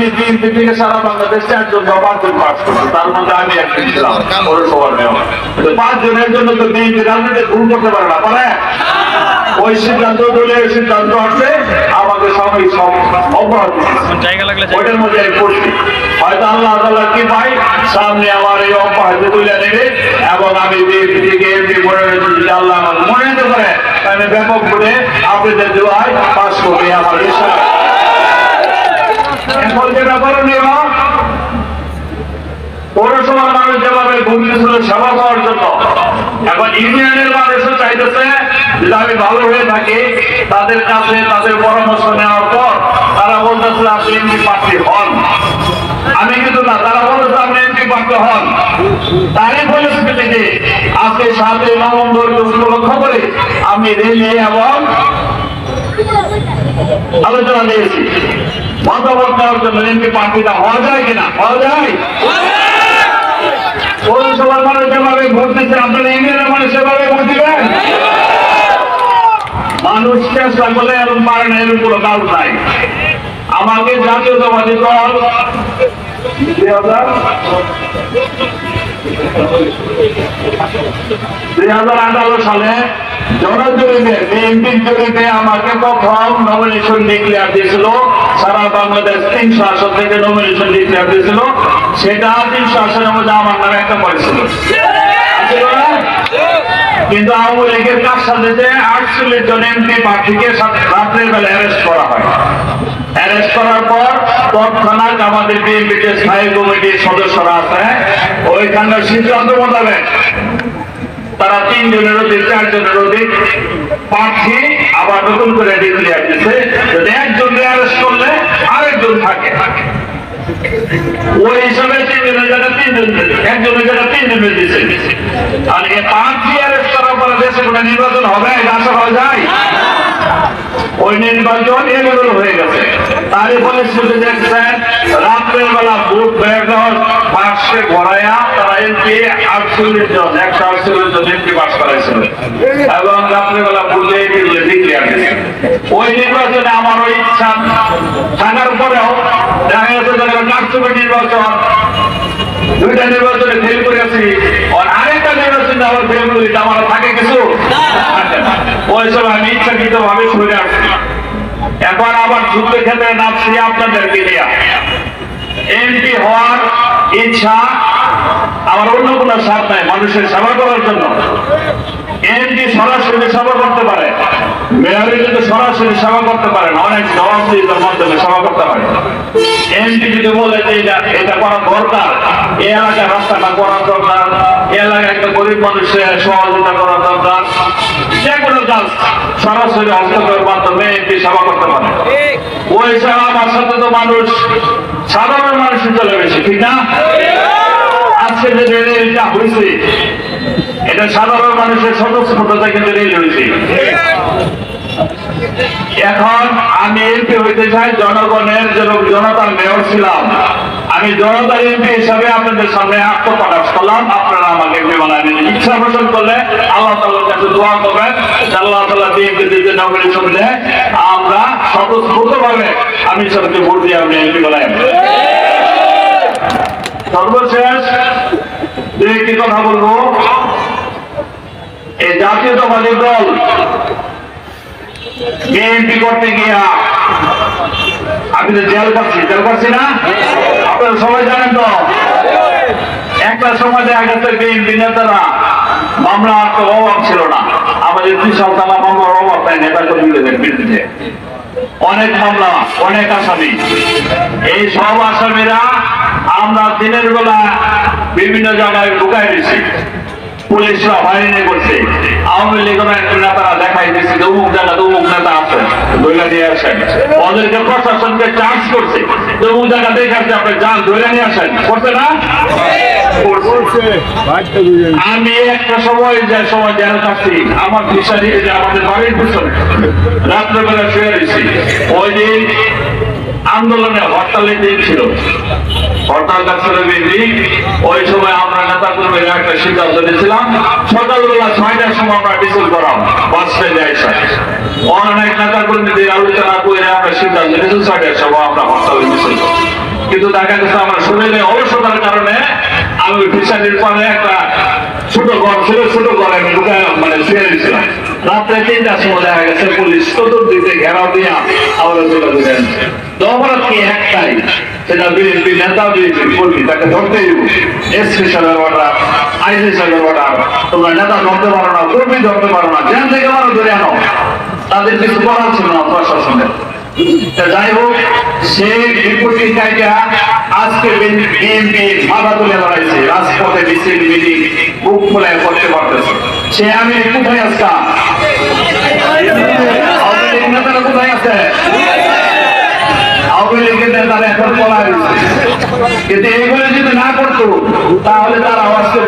আমি তিন থেকে সারা বাংলাদেশ চারজন পাঁচজন পাস করছি। তার মধ্যে আমি একজন ছিলাম পৌরসভার মেয়র। পাঁচজনের জন্য তো বিএনপি রাজনীতি ভুল করতে পারে না পারে? ওই সিদ্ধান্ত দলে ওই সিদ্ধান্ত আসলে আমাকে সবাই সব অপরাধ। জায়গা লাগলে ওইটার মধ্যে আমি পড়ছি হয়তো আল্লাহ কি ভাই সামনে আমার এই অপরাধ তুলে নেবে এবং আমি বিএনপি থেকে এমপি মনে রেখেছি আল্লাহ আমার মনে পারে আমি ব্যাপক করে আপনাদের দোয়ায় পাস করবে আমার বিশ্বাস পৌরসভার মানুষ যেভাবে ভুগতেছিল সেবা পাওয়ার জন্য, এখন ইউনিয়নের মানুষও চাইতেছে যদি আমি ভালো হয়ে থাকি, তাদের কাছে তাদের পরামর্শ নেওয়ার পর তারা বলতেছিল আপনি এমপি প্রার্থী হন। আমি কিন্তু না, তারা বলতেছে আপনি এমপি প্রার্থী হন। তারই পরিস্থিতিতে আজকে সাতই নভেম্বর উপলক্ষ করে আমি রেলি এবং আলোচনা দিয়েছি। মতামত দেওয়ার জন্য এমপি প্রার্থীটা হওয়া যায় কিনা? হওয়া যায়। পৌরসভার মানুষ যেভাবে ভোট দিচ্ছে, আপনারা ইউনিয়নের মানুষ সেভাবে ভোট দিবেন? মানুষ চেষ্টা করলে এরকম পারে না এরকম কোনো কাজ নাই। আমাকে জাতীয়তাবাদী দল দুই হাজার আঠারো সালে জনজরিপে, বিএনপির জরিপে আমাকে প্রথম নমিনেশন ডিক্লেয়ার দিয়েছিল সারা বাংলাদেশ তিনশো আসন থেকে নমিনেশন ডিক্লেয়ার দিয়েছিল সেটা তিনশো আসনের মধ্যে আমার নামে একটা পড়েছিল? কিন্তু আওয়ামী লীগের কাজ যে আটচল্লিশ জন এমপি প্রার্থীকে রাত্রের বেলা অ্যারেস্ট করা হয়। অ্যারেস্ট করার পর তৎক্ষণাৎ আমাদের বিএনপি যে স্থায়ী কমিটির সদস্যরা আছে, ওইখানকার সিদ্ধান্ত মোতাবেক তারা তিনজনের অধিক চারজনের অধিক প্রার্থী আবার নতুন করে ডিক্লেয়ার দিচ্ছে যদি একজন অ্যারেস্ট করলে আরেকজন থাকে। ওই হিসাবে তিনজনের জায়গায় তিনজন। একজনের জায়গায় তিনজন দিচ্ছে আর এই প্রার্থী কোনো নির্বাচন হবে আশা করা যায়? ওই নির্বাচন এলোমেলো হয়ে গেছে। তারই ফলে শুধু দেখছেন রাত্রের বেলা বের দেওয়ার পাশে ঘোরাইয়া নির্বাচনে আমার ইচ্ছা নির্বাচন, দুইটা নির্বাচনে ফেল করেছি। আর আরেকটা নির্বাচনে আবার ফেল করি আমার থাকে কিছু ওই সময় আমি ইচ্ছাকৃত ভাবে সরে আসছি। এখন আবার যুদ্ধ ক্ষেত্রে নামছি আপনাদেরকে নিয়ে এমপি হওয়ার ইচ্ছা আমার অন্য কোনো স্বাদ নাই, মানুষের সেবা করার জন্য। এমপি সরাসরি সেবা করতে পারে। মেয়রে কিন্তু সরাসরি সেবা করতে পারেন অনেক জবাবদিহিতার মাধ্যমে সেবা করতে পারে এমপি যদি বলে যে এটা এটা করা দরকার, এ এলাকায় রাস্তাটা করা দরকার, এ এলাকায় একটা গরিব মানুষের সহযোগিতা করা দরকার যে কোনো কাজ সরাসরি হস্তক্ষেপের মাধ্যমে এমপি সেবা করতে পারে। ওই সেবা আমার সাথে তো মানুষ, সাধারণ মানুষই চলে গেছে ঠিক না? আজকে যে রেলটা হয়েছে এটা সাধারণ মানুষের স্বতঃস্ফূর্ততা কিন্তু রেল হয়েছে এখন আমি এমপি হইতে চাই, জনগণের জন- জনতার মেয়র ছিলাম। আমি জনতার এমপি হিসাবে আপনাদের সামনে আত্মপ্রকাশ করলাম। আপনারা আমাকে এমপি বানায় নিন ইচ্ছা পোষণ করলে আল্লাহ তাআলার কাছে দোয়া করবেন। আল্লাহ তাআলা বিএনপি যে নমিনেশন দেয় আমরা স্বতঃস্ফূর্ত ভাবে আমি সবকে ভোট দিয়ে আপনি এমপি বানাই সর্বশেষ দু কথা বলব, এই জাতীয়তাবাদী দল বিএনপি করতে গিয়া আমি তো জেল করছি জেল করছি না? আপনারা সবাই জানেন তো, একটা সময় দেখা গেছে বিএনপি নেতারা মামলা তো অভাব ছিল না। আমাদের বিশাল তালা মামলার অভাব নাই নেতা কর্মীদের বিরুদ্ধে অনেক মামলা অনেক আসামি। এই সব আসামিরা আমরা দিনের বেলা বিভিন্ন জায়গায় ঢুকাই দিছি। পুলিশরা হয়রানি করছে আওয়ামী লীগের একটা নেতারা দেখাই দিচ্ছে যে অমুক জায়গাতে অমুক নেতা আছে। ধরে নিয়ে আসেন। ওদেরকে প্রশাসনকে চার্জ করছে যে অমুক জায়গা দেখে আসছে আপনি যান ধরে নিয়ে আসেন। করছে না। আমি একটা সময় যে সময় জেল থাকছি আমার যে আমাদের বাড়ির পিছনে রাত্রেবেলা শুয়ে রয়েছি ওই দিন আন্দোলনে হরতালের দিন ছিল হরতাল ছিল বিএনপি ওই সময় আমরা নেতা কর্মীরা একটা সিদ্ধান্ত নিয়েছিলাম, সকালবেলা ছয়টার সময় আমরা মিছিল করাম, বাস স্ট্যান্ডে এসে অনেক নেতা কর্মীদের আলোচনা করে আমরা সিদ্ধান্ত নিয়েছি, ছয়টার সময় আমরা হরতালে মিছিল কিন্তু দেখা গেছে, আমার শরীরে অলসতার কারণে আমি ফিশারির পরে একটা ছোট ঘর ছিল, ছোট ঘরে আমি মানে শুয়ে দিয়েছিলাম রাত্রে তিনটার সময় দেখা গেছে, পুলিশ চতুর্দিকে ঘেরাও দিয়া আবার চলে একটাই সেটা বিএনপি নেতা বিএনপি কর্মী, তাকে ধরতেই দিব এসপি অর্ডার আইসি সাহেবের অর্ডার তোমরা নেতা ধরতে পারো না, কর্মী ধরতে পারো না যেন থেকে পারো ধরে আনো। তাদের কিছু করার ছিল না প্রশাসনের যাই হোক সেই বিপত্তি কাইটা আজকে বিএনপি মাথা তুলে দাঁড়াইছে রাজপথে মিছিল, মিটিং বুক ফুলে করতে পারতেছে। সে আমি কোথায় আসতাম আওয়ামী লীগ নেতারা কোথায় আছে আওয়ামী লীগের এখন এখন হয়েছে। কিন্তু এগুলো যদি না করতো তাহলে তারা আওয়াজকে